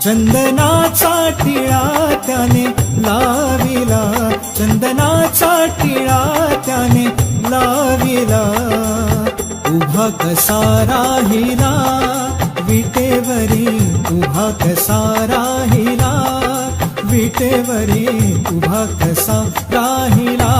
चंदनाचा टिळा त्याने लाविला. चंदनाचा टिळा त्याने लाविला. उभा कसा राहिला विटेवरी उभा कसा राहिला विटेवरी उभा कसा राहिला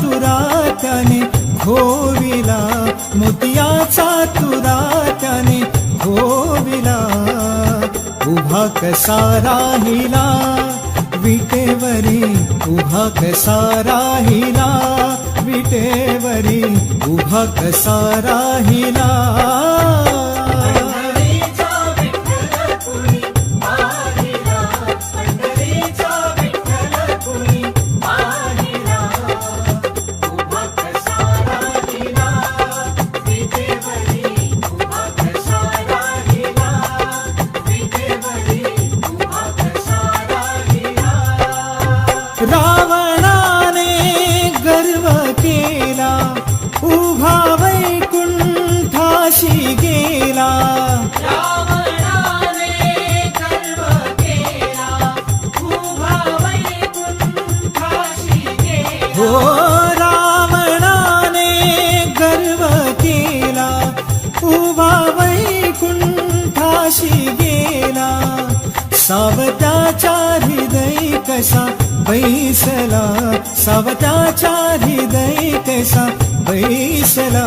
तुरा त्याने घोविला मोतियाचा तुरा त्याने घोविला. उभा कसा राहिला विटेवरी उभा कसा राहिला विटेवरी उभा कसा राहिला गेला. हो रावणाने गर्व केला. उभा वैकुंठाशी गेला. सावत्याच्या हृदय कसा बैसला. सावत्याच्या हृदय कसा बैसला.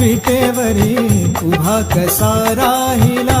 विटेवरी उभा कसा राहिला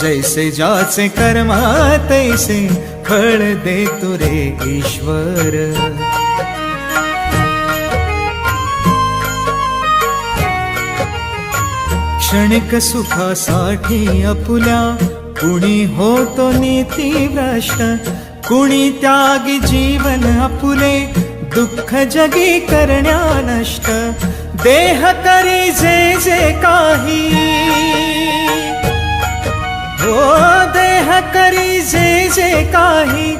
जैसे ज्याचे कर्म तैसे फळ दे रे ईश्वर. क्षणिक सुखासाठी अपुल्या कुणी होतो नीती भ्रष्ट कुणी त्यागी जीवन अपुले दुःख जगी करण्या नष्ट. देह करी जे जे काही हो देह करी जे जे काही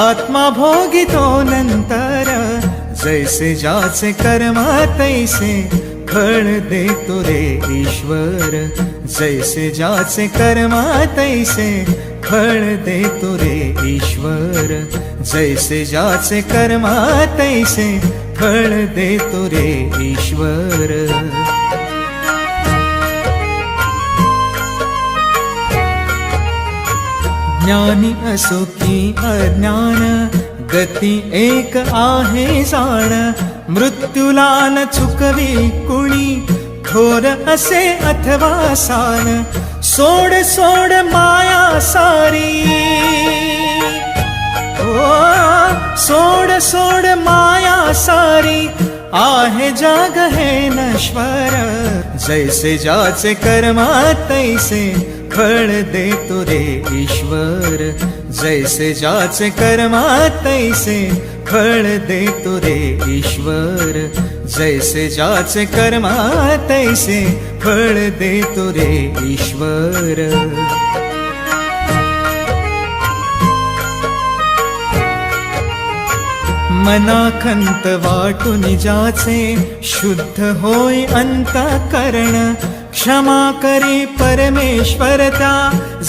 आत्मा भोगितो नंतर जैसे ज्याचे कर्म तैसे फळ देतो रे ईश्वर. जैसे ज्याचे कर्म तैसे फळ देतो रे ईश्वर. जैसे ज्याचे कर्म तैसे फळ देतो रे ईश्वर. ज्ञानी असो की अज्ञान. गती एक आहे जाण. मृत्यूला न चुकवी कुणी. थोर असे अथवा सान सोड सोड माया सारी. ओ सोड सोड माया सारी. आहे जाग हे नश्वर. जैसे जाचे कर्मा तैसे फळ देतो रे ईश्वर. जैसे ज्याचे कर्मा तैसे फळ देतो रे ईश्वर. जैसे ज्याचे कर्मा तैसे फळ देतो रे ईश्वर. मनाखंत वाटून ज्याचे शुद्ध होय अंतकरण. क्षमा करी परमेश्वरता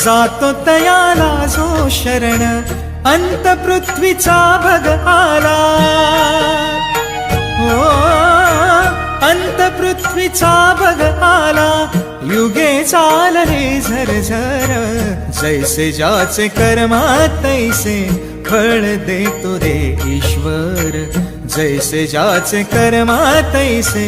जातो तयाला जो शरण अंत पृथ्वीचा भग आला हो अंत पृथ्वीचा भग आला युगे चालले झरझर जैसे ज्याचे कर्मा तैसे फळ देतो रे ईश्वर. जैसे ज्याचे कर्मा तैसे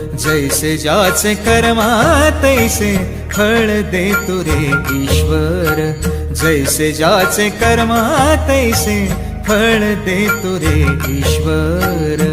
जैसे ज्याचे कर्मा तैसे फळ देतो रे ईश्वर। जैसे ज्याचे कर्मा तैसे फळ देतो रे ईश्वर।